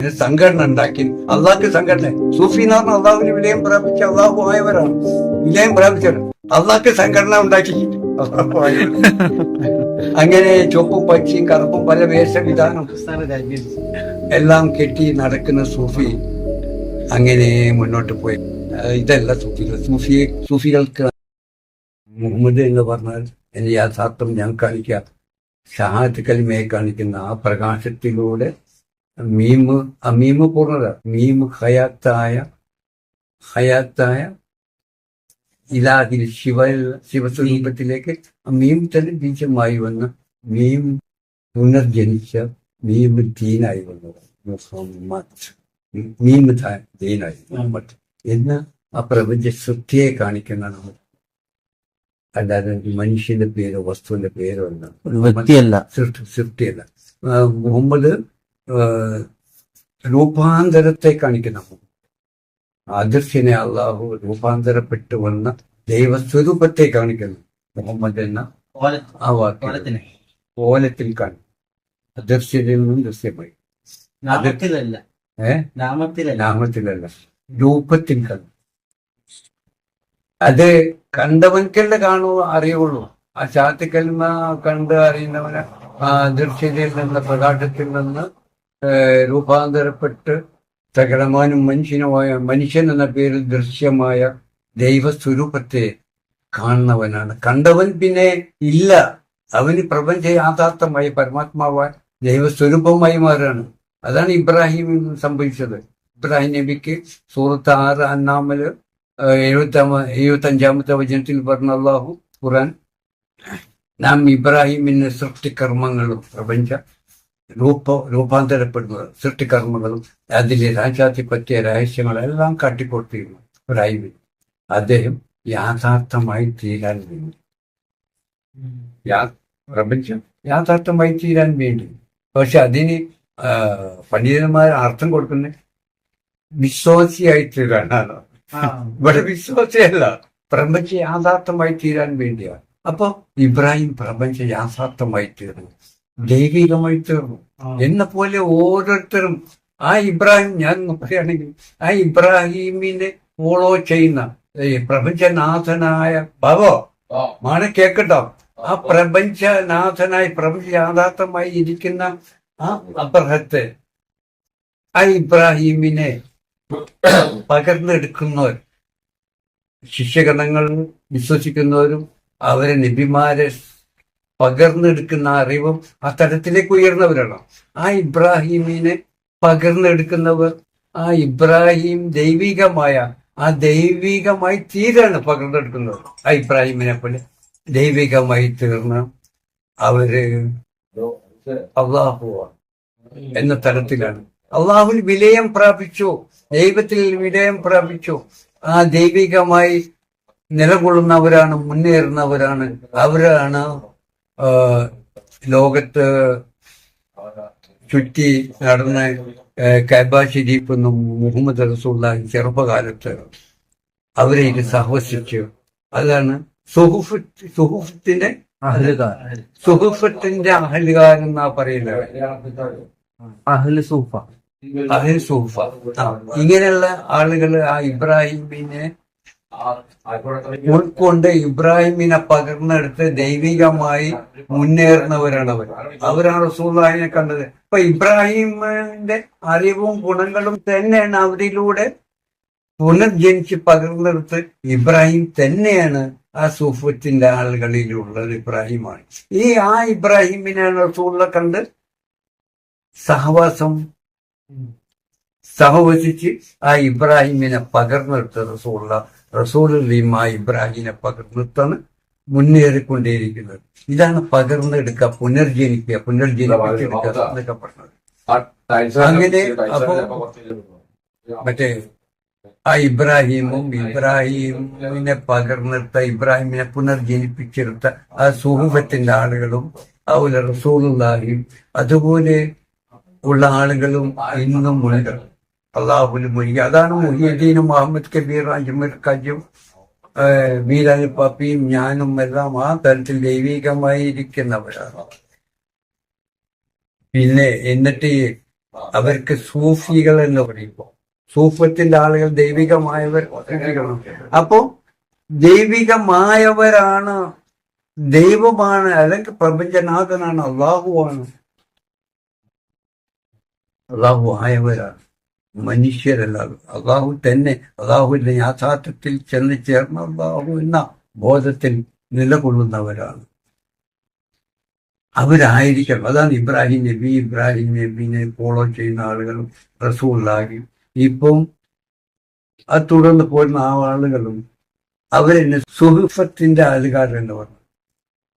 ഒരു സംഘടന ഉണ്ടാക്കി. അള്ളാഹ്ക്ക് സംഘടന. സൂഫി എന്ന് പറഞ്ഞാൽ അള്ളാഹുവിന് വിലയം പ്രാപിച്ച അള്ളാഹു ആയവരാണ്. വിലയം പ്രാപിച്ചവർ. അള്ളാഹ്ക്ക് സംഘടന ഉണ്ടാക്കി. അങ്ങനെ ചുവപ്പും പച്ചയും കറുപ്പും പല വേഷവിധാനം എല്ലാം കെട്ടി നടക്കുന്ന സൂഫി അങ്ങനെ മുന്നോട്ട് പോയി. ഇതല്ല സൂഫികൾ സൂഫി സൂഫികൾക്ക് മുഹമ്മദ് എന്ന് പറഞ്ഞാൽ എന്റെ യാഥാർത്ഥ്യം ഞാൻ കാണിക്കാം. ഷഹാദ് കലിമയെ കാണിക്കുന്ന ആ പ്രകാശത്തിലൂടെ മീമ് ആ മീമ് പൂർണത. മീമ് ഹയാത്തായ ഹയാത്തായ ഇലാഹിൽ ശിവ ശിവസ്വരൂപത്തിലേക്ക് ആ മീം തന്നെ ബീജമായി വന്ന് മീം പുനർജനിച്ച മീം ദീനായി വന്നു. മുഹമ്മദ്. മീം ദീനായി മുഹമ്മദ്. എന്ന് ആ പ്രപഞ്ച സൃഷ്ടിയെ കാണിക്കുന്ന നമ്മൾ. അല്ലാതെ മനുഷ്യന്റെ പേരോ വസ്തുവിന്റെ പേരോ അല്ല. സൃഷ്ടിയല്ല. മുഹമ്മദ് രൂപാന്തരത്തെ കാണിക്കുന്ന അദൃശ്യനെ അള്ളാഹു രൂപാന്തരപ്പെട്ടു വന്ന ദൈവസ്വരൂപത്തെ കാണിക്കുന്നു. മുഹമ്മദ് എന്ന ആ വാക്ക് ഓലത്തിൽ കാണും. അദൃശ്യതയിൽ നിന്നും ദൃശ്യമായി. നാമത്തിലല്ല. രൂപത്തിൽ കാണും. അത് കണ്ടവൻക്കല്ലേ കാണൂ അറിയുള്ളൂ. ആ ചാത്തിക്കൽമ കണ്ട് അറിയുന്നവന് ആ ദൃശ്യതയിൽ നിന്ന് പ്രകാശത്തിൽ നിന്ന് രൂപാന്തരപ്പെട്ട് സകലമാനും മനുഷ്യനുമായ മനുഷ്യൻ എന്ന പേരിൽ ദൃശ്യമായ ദൈവസ്വരൂപത്തെ കാണുന്നവനാണ്. കണ്ടവൻ പിന്നെ ഇല്ല. അവന് പ്രപഞ്ച യാഥാർത്ഥമായി പരമാത്മാവാൻ ദൈവസ്വരൂപമായി മാറുകയാണ്. അതാണ് ഇബ്രാഹിം സംഭവിച്ചത്. ഇബ്രാഹിം നബിക്ക് സൂറത്ത് ആറ് അന്നാമൽ എഴുപത്താമ എഴുപത്തി അഞ്ചാമത്തെ വചനത്തിൽ പറഞ്ഞ അള്ളാഹു ഖുറാൻ നാം ഇബ്രാഹിമിന് സൃഷ്ടികർമ്മങ്ങളും പ്രപഞ്ച രൂപ രൂപാന്തരപ്പെടുന്നത്. സൃഷ്ടികർമ്മങ്ങളും അതിലെ രാജാധിപത്യ രഹസ്യങ്ങളെല്ലാം കാട്ടിക്കൊടുത്തിരുന്നു ഇബ്രാഹിമിന് അദ്ദേഹം യാഥാർത്ഥമായി തീരാൻ വേണ്ടി. പ്രപഞ്ചം യാഥാർത്ഥമായി തീരാൻ വേണ്ടി. പക്ഷെ അതിന് പണ്ഡിതന്മാർ അർത്ഥം കൊടുക്കുന്ന വിശ്വാസിയായി തീരാനാണ് ഇവിടെ വിശ്വാസിയല്ല. പ്രപഞ്ച യാഥാർത്ഥമായി തീരാൻ വേണ്ടിയാണ്. അപ്പൊ ഇബ്രാഹിം പ്രപഞ്ച യാഥാർത്ഥമായി തീർന്നു. ദൈവികമായി തീർന്നു എന്നെ പോലെ ഓരോരുത്തരും ആ ഇബ്രാഹിം ഞാൻ പറയുകയാണെങ്കിൽ ആ ഇബ്രാഹിമിനെ ഫോളോ ചെയ്യുന്ന പ്രപഞ്ചനാഥനായ ഭവോ? മാണ് കേക്കട്ടോ? ആ. പ്രപഞ്ചനാഥനായി പ്രപഞ്ച യാഥാർത്ഥമായി ഇരിക്കുന്ന ആ അബ്രഹത്തെ ആ ഇബ്രാഹിമിനെ പകർന്നെടുക്കുന്നവർ ശിഷ്യഗണങ്ങൾ വിശ്വസിക്കുന്നവരും അവരെ നബിമാരെ പകർന്നെടുക്കുന്ന അറിവും ആ തരത്തിലേക്ക് ഉയർന്നവരാണ്. ആ ഇബ്രാഹിമിനെ പകർന്നെടുക്കുന്നവർ ആ ഇബ്രാഹിം ദൈവികമായ ആ ദൈവികമായി തീരാണ് പകർന്നെടുക്കുന്നത്. ആ ഇബ്രാഹിമിനെ പോലെ ദൈവികമായി തീർന്ന് അവർ അള്ളാഹുവാണ് എന്ന തരത്തിലാണ് അള്ളാഹുൽ വിലയം പ്രാപിച്ചു ദൈവത്തിൽ വിലയം പ്രാപിച്ചു. ആ ദൈവികമായി നിലകൊള്ളുന്നവരാണ് മുന്നേറുന്നവരാണ് അവരാണ് ലോകത്ത് ചുറ്റി നടന്ന് കൈബ ഷരീഫ് എന്നും മുഹമ്മദ് റസൂള്ള ചെറുപ്പകാലത്ത് അവരെ ഇത് സഹവസിച്ചു. അതാണ് സുഹുഫത്ത് സുഹുഫത്തിന്റെ സുഹുഫത്തിന്റെ അഹലുകാർ എന്നാ പറയുന്നത്? അഹ്ലു സൂഫ. അഹിൽ സൂഫ. ഇങ്ങനെയുള്ള ആളുകൾ ആ ഇബ്രാഹിമിനെ ഉൾക്കൊണ്ട് ഇബ്രാഹിമിനെ പകർന്നെടുത്ത് ദൈവികമായി മുന്നേറുന്നവരാണ് അവർ അവരാണ് റസൂള്ളിനെ കണ്ടത്. അപ്പൊ ഇബ്രാഹിമിന്റെ അറിവും ഗുണങ്ങളും തന്നെയാണ് അവരിലൂടെ പുനർജനിച്ച് പകർന്നെടുത്ത് ഇബ്രാഹിം തന്നെയാണ് ആ സൂഫത്തിന്റെ ആളുകളിലുള്ളത് ഇബ്രാഹിമാണ്. ഈ ആ ഇബ്രാഹിമിനെയാണ് റസൂള്ള കണ്ട് സഹവാസം സഹവസിച്ച് ആ ഇബ്രാഹിമിനെ പകർന്നെടുത്ത റസൂള്ള റസൂലും ആ ഇബ്രാഹിമിനെ പകർന്നിട്ടാണ് മുന്നേറിക്കൊണ്ടേയിരിക്കുന്നത് ഇതാണ് പകർന്നെടുക്കുക പുനർജനിക്കുക പുനർജനിപ്പിച്ചെടുക്കുക എന്നൊക്കെ പറഞ്ഞത്. അങ്ങനെ അപ്പോ മറ്റേ ആ ഇബ്രാഹിമും ഇബ്രാഹിമിനെ പകർന്നെടുത്ത ഇബ്രാഹിമിനെ പുനർജനിപ്പിച്ചെടുത്ത ആ സുഹൂബത്തിന്റെ ആളുകളും അതുപോലെ റസൂലുള്ളാഹിയും അതുപോലെ ഉള്ള ആളുകളും ഇന്നും ഉണ്ട്. അള്ളാഹുൽ മുരി അതാണ് മുഹിയുദ്ദീൻ മുഹമ്മദ് കബീർ അജ്മൽ കജും മീര പാപ്പിയും ഞാനും എല്ലാം ആ തരത്തിൽ ദൈവികമായി ഇരിക്കുന്നവരാണ് പിന്നെ എന്നിട്ട് അവർക്ക് സൂഫികൾ എന്ന് പറയുമ്പോൾ സൂഫത്തിന്റെ ആളുകൾ ദൈവികമായവർ അപ്പോ ദൈവികമായവരാണ് ദൈവമാണ് അല്ലെങ്കിൽ പ്രപഞ്ചനാഥനാണ് അള്ളാഹുവാണ്. അള്ളാഹു ആയവരാണ്. മനുഷ്യരല്ല. അള്ളാഹു തന്നെ അള്ളാഹുവിന്റെ യാഥാർത്ഥ്യത്തിൽ ചെന്ന് ചേർന്ന അള്ളാഹു എന്ന ബോധത്തിൽ നിലകൊള്ളുന്നവരാണ്. അവരായിരിക്കണം. അതാണ് ഇബ്രാഹിം നബി. ഇബ്രാഹിം നബിനെ ഫോളോ ചെയ്യുന്ന ആളുകളും റസൂള്ളാഹി ഇപ്പം അത് തുടർന്ന് പോരുന്ന ആ ആളുകളും അവരെന്നെ സുഹൃഫത്തിന്റെ ആളുകാരെന്ന് പറഞ്ഞു.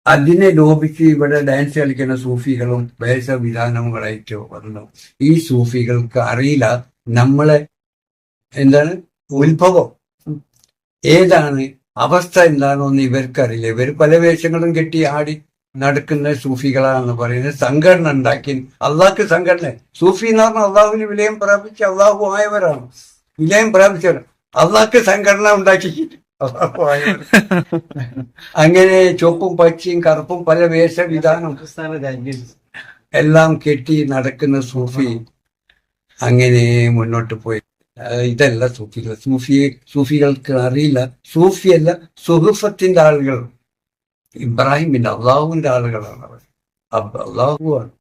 അതിനെ ലോപിച്ച് ഇവിടെ ഡാൻസ് കളിക്കുന്ന സൂഫികളും വേഷവിധാനങ്ങളായിട്ട് വന്നു. ഈ സൂഫികൾക്ക് അറിയില്ല. നമ്മളെ എന്താണ് ഉത്ഭവം. ഏതാണ് അവസ്ഥ എന്താണെന്ന് ഇവർക്കറിയില്ല. ഇവർ പല വേഷങ്ങളും കെട്ടി ആടി നടക്കുന്ന സൂഫികളാണെന്ന് പറയുന്നത് സംഘടന ഉണ്ടാക്കി. അള്ളാഹ്ക്ക് സംഘടന. സൂഫി എന്ന് പറഞ്ഞാൽ അള്ളാഹുവിന് വിലയം പ്രാപിച്ച് അള്ളാഹു ആയവരാണ്. വിലയം പ്രാപിച്ചവർ. അള്ളാഹ്ക്ക് സംഘടന ഉണ്ടാക്കി അള്ളാഹു ആയവർ. അങ്ങനെ ചുവപ്പും പച്ചയും കറുപ്പും പല വേഷവിധാനം എല്ലാം കെട്ടി നടക്കുന്ന സൂഫി അങ്ങനെ മുന്നോട്ട് പോയി ഇതല്ല സൂഫികൾ. സൂഫി സൂഫികൾക്ക് അറിയില്ല. സൂഫിയല്ല സുഹൃഫത്തിന്റെ ആളുകൾ. ഇബ്രാഹിമിന്റെ അള്ളാഹുവിന്റെ ആളുകളാണ് അവർ. അള്ളാഹുവാണ്